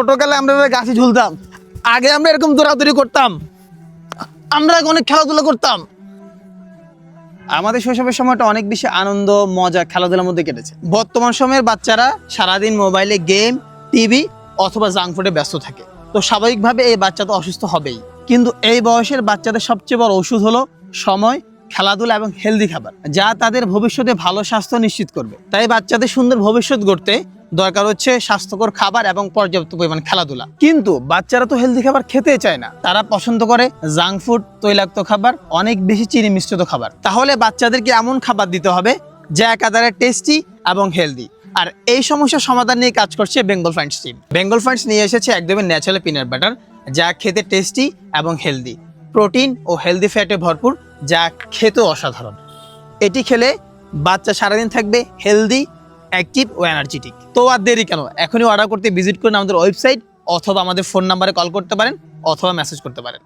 ছোটকালে আমরা গাছে ঝুলতাম। আগে আমরা এরকম দৌড়াদৌড়ি করতাম। আমরা অনেক খেলাধুলা করতাম। আমাদের শৈশবের সময়টা অনেক বেশি আনন্দ, মজা খেলাধুলার মধ্যে কেটেছে। বর্তমান সময়ের বাচ্চারা সারাদিন মোবাইলে গেম, টিভি অথবা জাঙ্ক ফুডে ব্যস্ত থাকে। তো স্বাভাবিকভাবে এই বাচ্চা তো অসুস্থ হবেই। কিন্তু এই বয়সের বাচ্চাদের সবচেয়ে বড় ওষুধ হলো সময় খেলাধুলা এবং হেলদি খাবার, যা তাদের ভবিষ্যতে ভালো স্বাস্থ্য নিশ্চিত করবে। তাই বাচ্চাদের সুন্দর ভবিষ্যৎ গড়তে দরকার হচ্ছে স্বাস্থ্যকর খাবার এবং পর্যাপ্ত পরিমাণ খেলাধুলা। কিন্তু বাচ্চারা তো হেলদি খাবার খেতে চায় না। তারা পছন্দ করে জাঙ্ক ফুড তৈলাক্ত খাবার, অনেক বেশি চিনি মিশ্রিত খাবার। তাহলে বাচ্চাদেরকে এমন খাবার দিতে হবে যা একাধারে টেস্টি এবং হেলদি আর এই সমস্যার সমাধান নিয়ে কাজ করছে Bengal funds team Bengal funds নিয়ে এসেছে একদমই ন্যাচারাল পিনাট বাটার যা খেতে টেস্টি এবং হেলদি প্রোটিন ও হেলদি ফ্যাটে ভরপুর। যা খেতেও অসাধারণ। এটি খেলে বাচ্চা সারাদিন থাকবে হেলদি অ্যাক্টিভ ও এনার্জেটিক তো আর দেরি কেন? এখনই অর্ডার করতে ভিজিট করুন আমাদের ওয়েবসাইট অথবা আমাদের ফোন নাম্বারে কল করতে পারেন অথবা মেসেজ করতে পারেন।